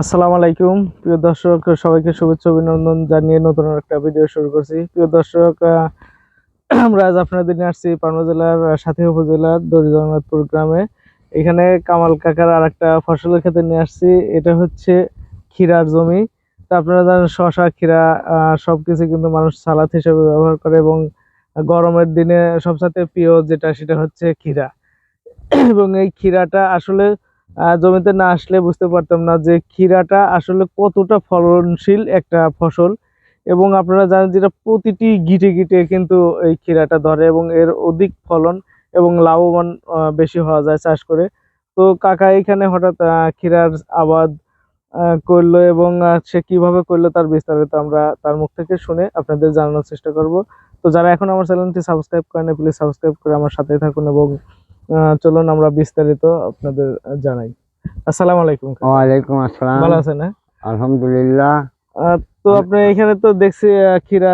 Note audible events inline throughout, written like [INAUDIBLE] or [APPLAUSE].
আসসালামু আলাইকুম। প্রিয় দর্শক, সবাইকে শুভেচ্ছা, অভিনন্দন জানিয়ে নতুন একটা ভিডিও শুরু করছি। প্রিয় দর্শক আমরা আজ আপনাদের নিয়ে আসছি পানবা জেলার সাথী উপজেলার দরিদ্রনাথপুর গ্রামে। এখানে কামাল কাকার আর একটা ফসলের ক্ষেতে নিয়ে আসছি। এটা হচ্ছে ক্ষীরার জমি। তা আপনারা জানেন, শশা, ক্ষীরা সব সবকিছু কিন্তু মানুষ সালাদ হিসেবে ব্যবহার করে এবং গরমের দিনে সবচেয়ে প্রিয় যেটা, সেটা হচ্ছে ক্ষীরা। এবং এই ক্ষীরাটা আসলে জমিতে না আসলে বুঝতে পারতাম না যে ক্ষীরাটা আসলে কতটা ফলনশীল একটা ফসল। এবং আপনারা জানেন যেটা প্রতিটি গিটে গিটে কিন্তু এই ক্ষীরাটা ধরে এবং এর অধিক ফলন এবং লাভবান বেশি হওয়া যায় চাষ করে। তো কাকা এখানে হঠাৎ ক্ষীরার আবাদ করল এবং সে কীভাবে করল তার বিস্তারিত আমরা তার মুখ থেকে শুনে আপনাদের জানানোর চেষ্টা করব। তো যারা এখন আমার চ্যানেলটি সাবস্ক্রাইব করেন প্লিজ সাবস্ক্রাইব করে আমার সাথেই থাকুন এবং চলুন আমরা বিস্তারিত আপনাদের জানাই। আসসালামু আলাইকুম ওয়ালাইকুম আসসালাম। ভালো আছেন হ্যাঁ? আলহামদুলিল্লাহ। তো আপনি এখানে তো দেখছি ক্ষীরা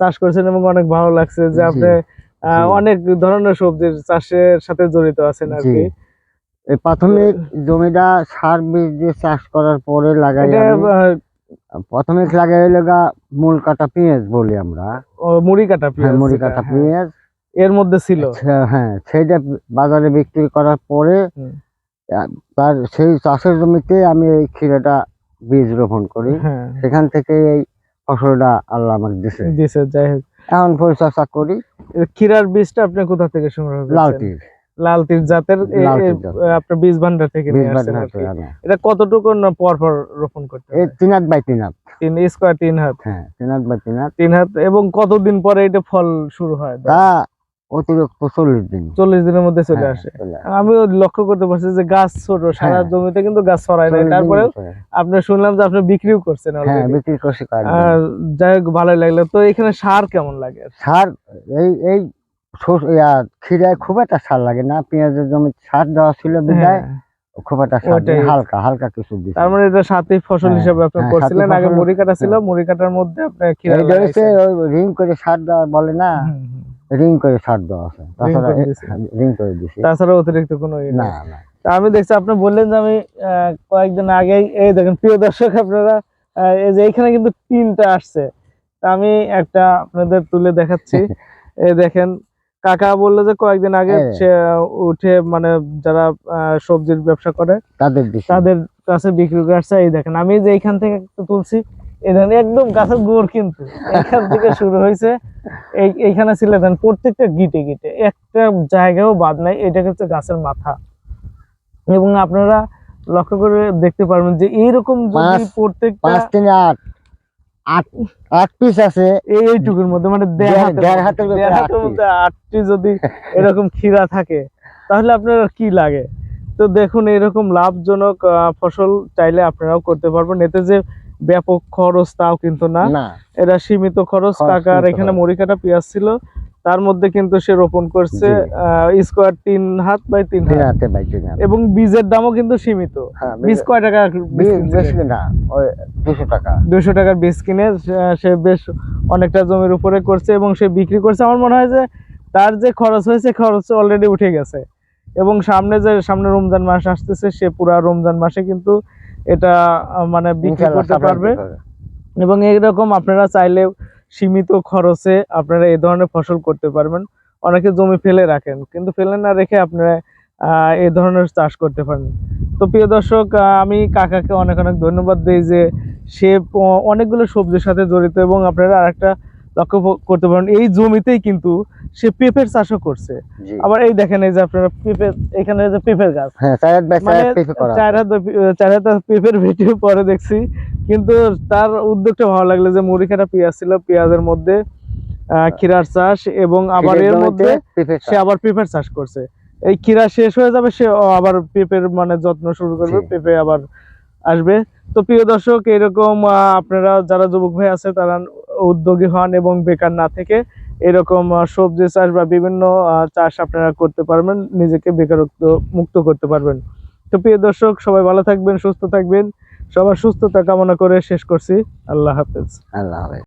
চাষ করেছেন এবং অনেক ভালো লাগছে যে আপনি অনেক ধরনের সবজির চাষের সাথে জড়িত আছেন আর কি। এই প্রাথমিক জমিটা সার বীজ দিয়ে চাষ করার পরে লাগাই প্রাথমিক লাগাই লগা মূল কাটা পেঁয়াজ বলি আমরা। ও, মুড়ি কাটা হ্যাঁ পেঁয়াজ মুড়ি কাটা হ্যাঁ। পেঁয়াজ। এর মধ্যে ছিল। হ্যাঁ, হ্যাঁ সেইটা বাজারে বিক্রি করার পরে তার সেই চাষের জমিতে আমি এই ক্ষীরাটা বীজ রোপণ করি। হ্যাঁ। সেখান থেকে এই ফসলটা আল্লাহ আমাকে দিছে দিছে যাই হোক। এখন পরিচর্যা করি। ক্ষীরার বীজটা আপনি কোথা থেকে সংগ্রহ করেছেন? লাউটির লাল তীর জাতের। আপনার বীজ ভান্ডার থেকে নিয়ে আসছেন বাজার কি। এটা কতটুকু না পর পর রোপণ করতে এই তিন হাত বাই তিন হাত। তিন স্কোয়ার তিন হাত? হ্যাঁ তিন হাত বাই তিন হাত। তিন হাত এবং কতদিন পরে এটা ফল শুরু হয়? অতিরিক্ত চল্লিশ দিন। চল্লিশ দিনের মধ্যে চলে হ্যাঁ, আসে। আমিও লক্ষ্য করতে পারছি যে গাছ ছোট সারা হ্যাঁ। জমিতে কিন্তু গাছ ছড়ায় নাই। তারপরে আপনি শুনলাম যে আপনি বিক্রিও করছেন হ্যাঁ বিক্রি করছি যাই হোক ভালোই লাগল। তো এখানে সার কেমন লাগে? সার এই এই সর- ক্ষীরায় খুব একটা সার লাগে না। পেঁয়াজের জমি সার দেওয়া ছিল বিদায় খুব একটা সার হালকা হালকা কিছু দিছি। তার মানে এটা সাথে ফসল হিসেবে আপনি করছিলেন। আগে মুড়ি কাটা ছিল। মুড়ি কাটার মধ্যে আপনি এইটা লাগাইছেন। রিং করে সার দেওয়া বলে না। রিং করে দেওয়া আছে। তাছাড়া। রিং করে দিছি তাছাড়া অতিরিক্ত কোনো ইয়ে না না। আমি দেখছি আপনি বললেন যে আমি কয়েকদিন আগে এই দেখেন প্রিয় দর্শক আপনারা এই যে এখানে কিন্তু তিনটা আসছে। আমি একটা আপনাদের তুলে দেখাচ্ছি। [LAUGHS] এই দেখেন কাকা বলল যে কয়েকদিন আগে হ্যাঁ। সে উঠে মানে যারা সবজির ব্যবসা করে তাদের তাদের কাছে বিক্রি করে আসছে। এই দেখেন আমি যে এইখান থেকে একটু তুলছি এই দেখেন একদম গাছের গোড় কিন্তু। [LAUGHS] এখান থেকে শুরু হয়েছে। এইখানে ছিল দেখেন প্রত্যেকটা গিটে গিটে একটা জায়গাও বাদ নাই এটা হচ্ছে গাছের মাথা। এবং আপনারা লক্ষ্য করে দেখতে পারবেন যে এইরকম যদি প্রত্যেকটা পাঁচ তিনে আট আট আট পিস আছে। এই এইটুকুর মধ্যে মানে দেড় হাতের মধ্যে- আটটি। যদি এরকম ক্ষীরা থাকে তাহলে আপনার কি লাগে? তো দেখুন এরকম লাভজনক ফসল চাইলে আপনারাও করতে পারবেন। এতে যে ব্যাপক খরচ তাও কিন্তু না। এটা সীমিত খরচ টাকার এখানে। মুড়ি কাটা পেঁয়াজ ছিল তার মধ্যে কিন্তু সে রোপণ করছে স্কোয়ার তিন হাত বাই তিন হাত। এবং বীজের দামও কিন্তু সীমিত। হ্যাঁ বীজ কয় টাকা দুশো টাকা। দুশো টাকার বীজ কিনে সে বেশ অনেকটা জমির উপরে করছে এবং সে বিক্রি করছে। আমার মনে হয় যে তার যে খরচ হয়েছে খরচ অলরেডি উঠে গেছে। এবং সামনে যে সামনে রমজান মাস আসতেছে সে পুরা রমজান মাসে কিন্তু এটা মানে বিক্রি করতে পারবে। এবং এরকম আপনারা চাইলে সীমিত খরচে আপনারা এই ধরনের ফসল করতে পারবেন। অনেকে জমি ফেলে রাখেন কিন্তু ফেলে না রেখে আপনারা আহ, এই ধরনের চাষ করতে পারেন। তো প্রিয় দর্শক আমি কাকাকে অনেক অনেক ধন্যবাদ দিই যে সে অনেকগুলো সবজির সাথে জড়িত এবং আপনারা আরেকটা লক্ষ্য করতে পারেন। এই জমিতেই কিন্তু সে পেঁপের চাষও করছে। আবার এই দেখেন এই যে আপনারা পেঁপে এখানে যে পেঁপের গাছ। চার হাত চার পেঁপের ভিডিও পরে দেখছি। কিন্তু তার উদ্যোগটা ভালো লাগল যে মুড়ি কাটা পেঁয়াজ ছিল পেঁয়াজের মধ্যে ক্ষীরার চাষ এবং আবার এর মধ্যে সে আবার পেঁপের চাষ করছে। এই ক্ষীরা শেষ হয়ে যাবে সে আবার পেঁপের মানে যত্ন শুরু করবে পেঁপে আবার আসবে। তো প্রিয় দর্শক এরকম আপনারা যারা যুবক ভাই আছে তারা উদ্যোগী হন এবং বেকার না থেকে এরকম সবজি চাষ বা বিভিন্ন চাষ আপনারা করতে পারবেন, নিজেকে বেকারত্ব মুক্ত করতে পারবেন। তো প্রিয় দর্শক, সবাই ভালো থাকবেন, সুস্থ থাকবেন। সবার সুস্থতা কামনা করে শেষ করছি। আল্লাহ হাফেজ। আল্লাহ হাফেজ।